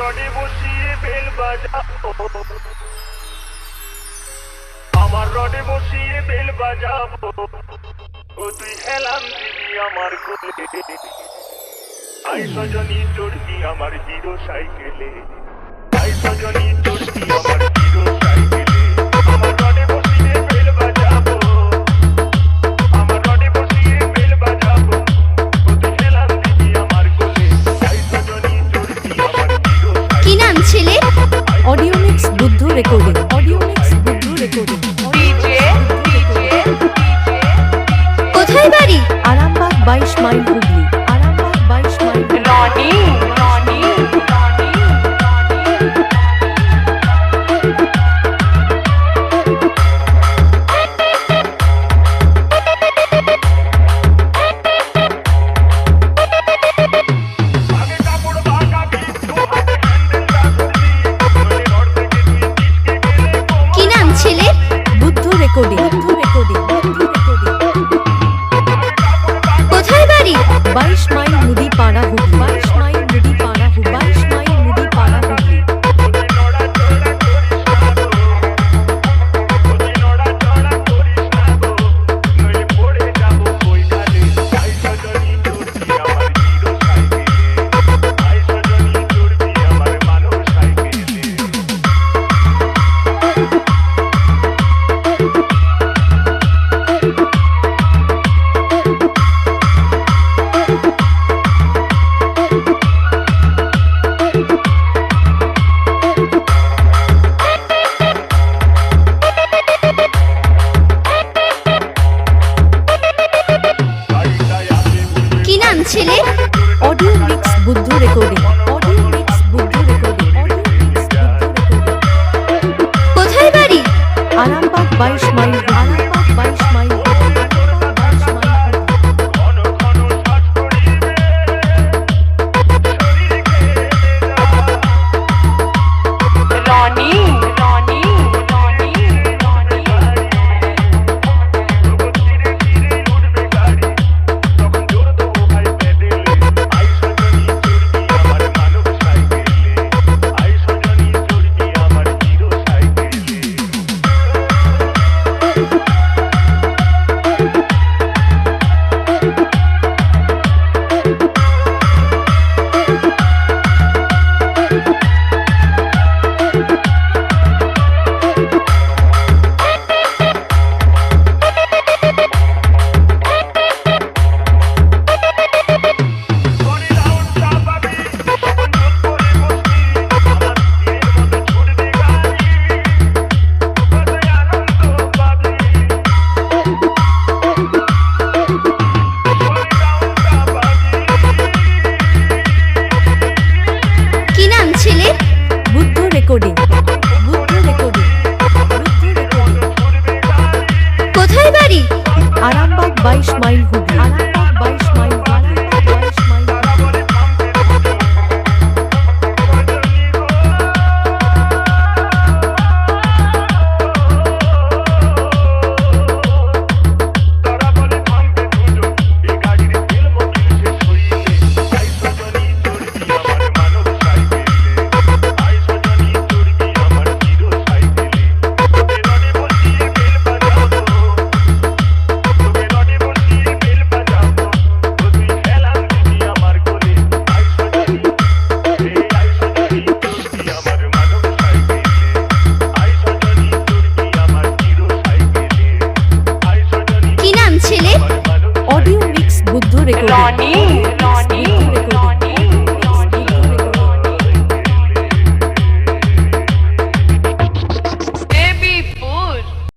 রডে বসিয়ে বেল বাজাবো। আমার রডে বসিয়ে বেল বাজাবো। ও তুই হেলাম দিবি আমার কোলে। আই সজনী চড়বি আমার হিরো সাইকেলে। প্রকাশ হুগলি আরামবাগ বাইশ মাইল রেকর্ডিং কোথায় বাড়ি? আরামবাগ বাইশ মাইল হুগলি। আরামবাগ বাইশ মাইল। ตอนนี้